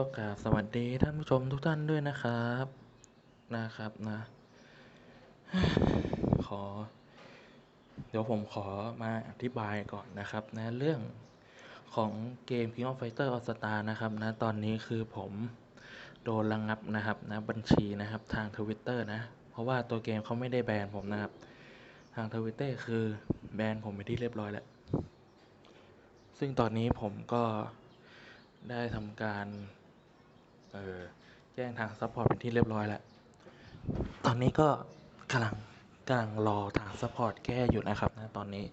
ก็กราบสวัสดีท่านผู้ชมทุกท่านด้วยนะครับนะครับนะ ขอ เดี๋ยวผมขอมาอธิบายก่อนนะครับนะเรื่องของเกม King of Fighter All Star นะครับนะตอนนี้คือผมโดนระงงับนะครับนะบัญชีนะครับทางทวิตเตอร์นะ เพราะว่าตัวเกมเขาไม่ได้แบนผมนะครับ ทางทวิตเตอร์คือแบนผมไปที่เรียบร้อยแล้ว ซึ่งตอนนี้ผมก็ได้ทำการ เออแจ้งทางซัพพอร์ตเป็นที่เรียบร้อยแล้ว ตอนนี้ก็กำลังกำลังรอทางซัพพอร์ตแก้อยู่นะครับนะตอนนี้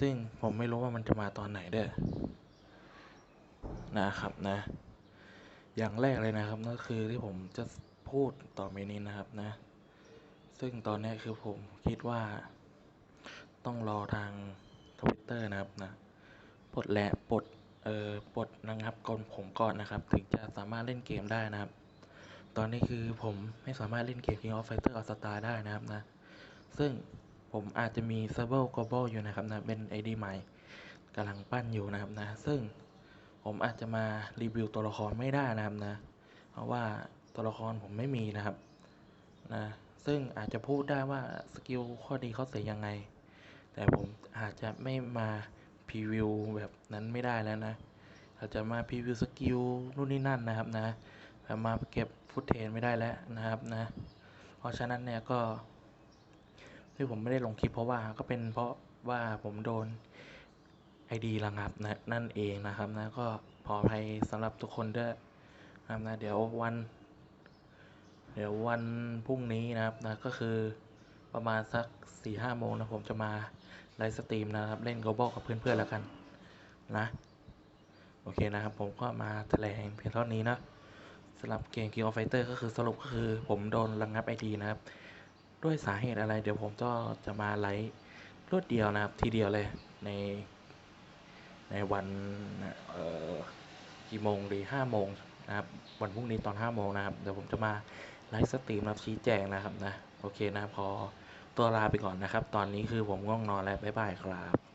ซึ่งผมไม่รู้ว่ามันจะมาตอนไหนเด้อนะครับนะ อย่างแรกเลยนะครับนั่นคือที่ผมจะพูดต่อไปนี้นะครับนะ ซึ่งตอนนี้คือผมคิดว่า ต้องรอทางทวิตเตอร์นะครับนะปลดแหละปลด เอ่อปลดนะครับ ก่อนผมก่อนนะครับ ถึงจะสามารถเล่นเกมได้นะครับ ตอนนี้คือผมไม่สามารถเล่นเกม King of Fighter All Star ได้นะครับนะ ซึ่งผมอาจจะมี s e r v e r Global อยู่นะครับนะ เป็น ID ใหม่กำลังปั้นอยู่นะครับนะ ซึ่งผมอาจจะมารีวิวตัวละครไม่ได้นะครับนะ เพราะว่าตัวละครผมไม่มีนะครับนะ ซึ่งอาจจะพูดได้ว่าสกิลข้อดีข้อเสียยังไง แต่ผมอาจจะไม่มา พรีวิวแบบนั้นไม่ได้แล้วนะอาจะมาพรีวิวสกิลนู่นนี่นั่นนะครับนะแบบมาเก็บฟุตเทนไม่ได้แล้วนะครับนะเพราะฉะนั้นเนี่ยก็ที่ผมไม่ได้ลงคลิปเพราะว่าก็เป็นเพราะว่าผมโดน ID ระงับนะนั่นเองนะครับนะก็ขออภัยสำหรับทุกคนด้วยนะครับนะเดี๋ยววัน เดี๋ยววันพรุ่งนี้นะครับนะก็คือประมาณสักสี่ห้าโมงนะผมจะมา ไลฟ์สตรีมนะครับ เล่น global กับเพื่อนๆแล้วกันนะ โอเคนะครับ ผมก็มาแถลงเพียงเท่านี้นะสำหรับเกม King of Fighter ก็คือสรุปก็คือผมโดนระงับ ID นะครับ ด้วยสาเหตุอะไรเดี๋ยวผมก็จะมาไลฟ์รวดเดียวนะครับ ทีเดียวเลยในในวันเอ่อกี่โมงดีห้าโมงนะครับ วันพรุ่งนี้ตอนห้าโมงนะครับ เดี๋ยวผมจะมาไลฟ์สตรีมรับชี้แจงนะครับนะ โอเคนะพอ ตัวลาไปก่อนนะครับ ตอนนี้คือผมง่วงนอนแล้ว บ๊ายบายครับ